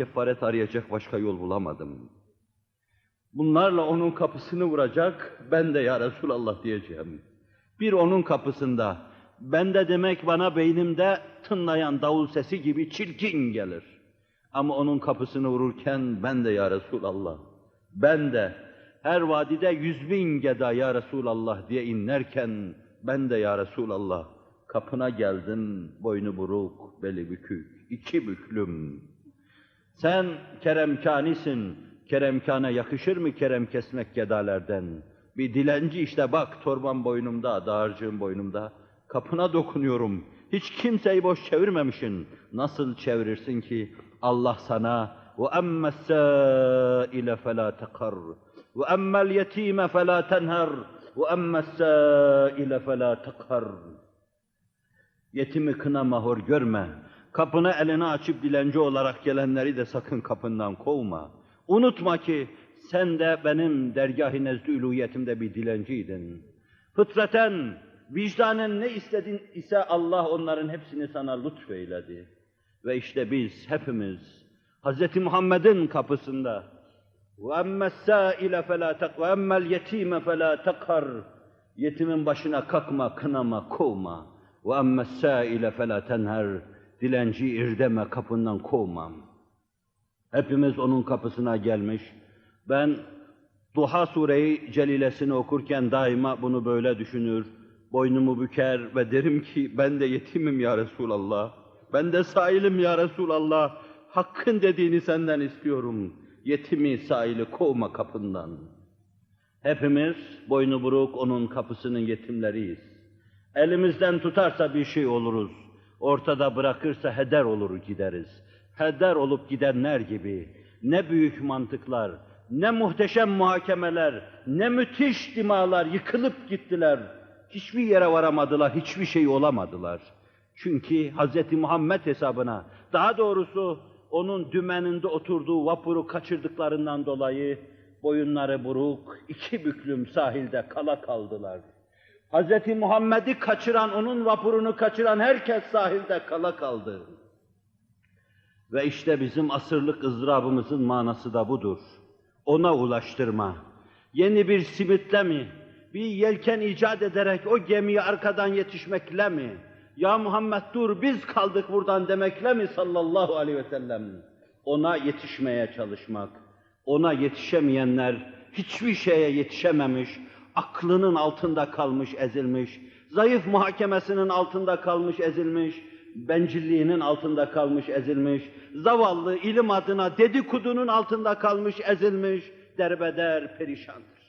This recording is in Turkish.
kefaret arayacak başka yol bulamadım. Bunlarla onun kapısını vuracak, ben de ya Resulallah diyeceğim. Bir onun kapısında, ben de demek bana beynimde tınlayan davul sesi gibi çirkin gelir. Ama onun kapısını vururken ben de ya Resulallah, ben de her vadide yüz bin geda ya Resulallah diye inlerken ben de ya Resulallah kapına geldim boynu buruk, beli bükük, iki büklüm. Sen keremkanisin, keremkana yakışır mı kerem kesmek gedalerden? Bir dilenci işte bak torban boynumda, dağarcığım boynumda. Kapına dokunuyorum. Hiç kimseyi boş çevirmemişsin. Nasıl çevirirsin ki Allah sana felâ tekar ve emmel yetîme felâ tenher ve emme sâile felâ tekar Yetimi kınama hor görme. Kapını eline açıp dilenci olarak gelenleri de sakın kapından kovma. Unutma ki sen de benim dergâh-ı nezdü uluhiyetimde bir dilenciydin. Fıtraten, vicdanen ne istedin ise Allah onların hepsini sana lütfeyledi. Ve işte biz hepimiz Hz. Muhammed'in kapısında وَاَمَّا السَّائِلَ فَلَا تَقْ وَاَمَّا الْيَت۪يمَ فَلَا تَقْهَرْ Yetimin başına kakma, kınama, kovma. وَاَمَّا السَّائِلَ فَلَا تَنْهَرْ Dilenci irdeme, kapından kovmam. Hepimiz onun kapısına gelmiş. Ben Duha sureyi celilesini okurken daima bunu böyle düşünür. Boynumu büker ve derim ki ben de yetimim ya Resulallah. Ben de sailim ya Resulallah. Hakkın dediğini senden istiyorum. Yetimi saili kovma kapından. Hepimiz boynu buruk onun kapısının yetimleriyiz. Elimizden tutarsa bir şey oluruz. Ortada bırakırsa heder olur gideriz. Heder olup gidenler gibi ne büyük mantıklar, ne muhteşem muhakemeler, ne müthiş dimalar yıkılıp gittiler. Hiçbir yere varamadılar, hiçbir şey olamadılar. Çünkü Hz. Muhammed hesabına, daha doğrusu onun dümeninde oturduğu vapuru kaçırdıklarından dolayı boyunları buruk, iki büklüm sahilde kala kaldılar. Hz. Muhammed'i kaçıran, onun vapurunu kaçıran herkes sahilde kala kaldı. Ve işte bizim asırlık ızdırabımızın manası da budur. Ona ulaştırma. Yeni bir simitle mi? Bir yelken icat ederek o gemiye arkadan yetişmekle mi? Ya Muhammed dur biz kaldık buradan demekle mi sallallahu aleyhi ve sellem? Ona yetişmeye çalışmak. Ona yetişemeyenler hiçbir şeye yetişememiş, aklının altında kalmış, ezilmiş, zayıf muhakemesinin altında kalmış, ezilmiş, bencilliğinin altında kalmış, ezilmiş, zavallı ilim adına dedikodunun altında kalmış, ezilmiş, derbeder, perişandır.